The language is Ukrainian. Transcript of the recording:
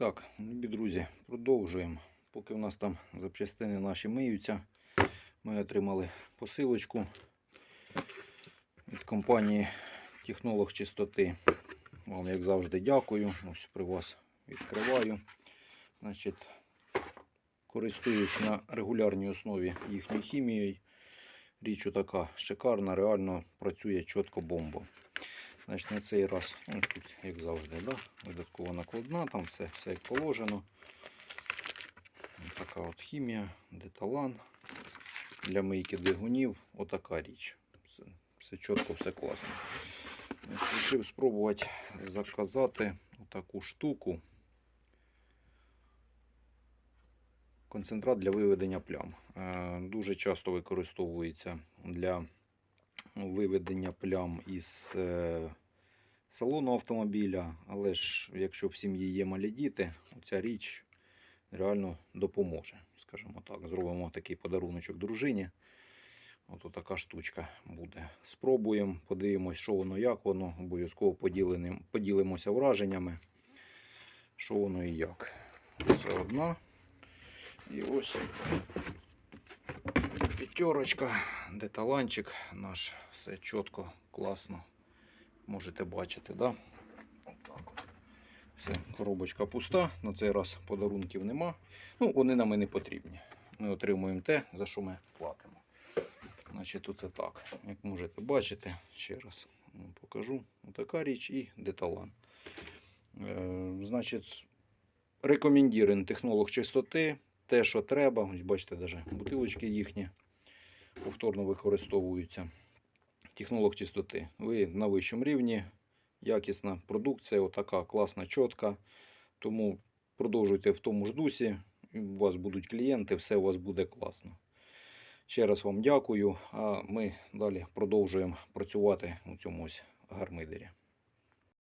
Так, любі друзі, продовжуємо. Поки в нас там запчастини наші миються, ми отримали посилочку від компанії Технолог Чистоти. Вам, як завжди, дякую. Ось при вас відкриваю. Значить, користуюсь на регулярній основі їхньою хімією. Річ така шикарна, реально працює чітко бомба. Значить, на цей раз, ну, тут, як завжди, да? видаткова накладна, там все, все як положено. Така от хімія, деталан для мийки двигунів. Отака річ. Все, все чітко, все класно. Рішив спробувати заказати таку штуку. Концентрат для виведення плям. Е, Дуже часто використовується для виведення плям із е, салону автомобіля, але ж якщо в сім'ї є малі діти, ця річ реально допоможе. Скажімо так, зробимо такий подаруночок дружині. От така штучка буде. Спробуємо, подивимось, що воно, як воно. Обов'язково поділимося враженнями, що воно і як. Це одна. І ось п'ятерочка, деталанчик наш. Все чітко, класно. Можете бачити, да? Все, коробочка пуста. На цей раз подарунків нема. Ну, вони нам і не потрібні. Ми отримуємо те, за що ми платимо. Значить, тут це так. Як можете бачити, ще раз покажу. Отака річ і деталан. Е, значить, рекомендуємо технолог чистоти. Те, що треба. Ось бачите, навіть бутилочки їхні повторно використовуються. Технолог чистоти. Ви на вищому рівні. Якісна продукція, отака класна, чітка. Тому продовжуйте в тому ж дусі. У вас будуть клієнти, все у вас буде класно. Ще раз вам дякую. А ми далі продовжуємо працювати у цьому ось гармидері.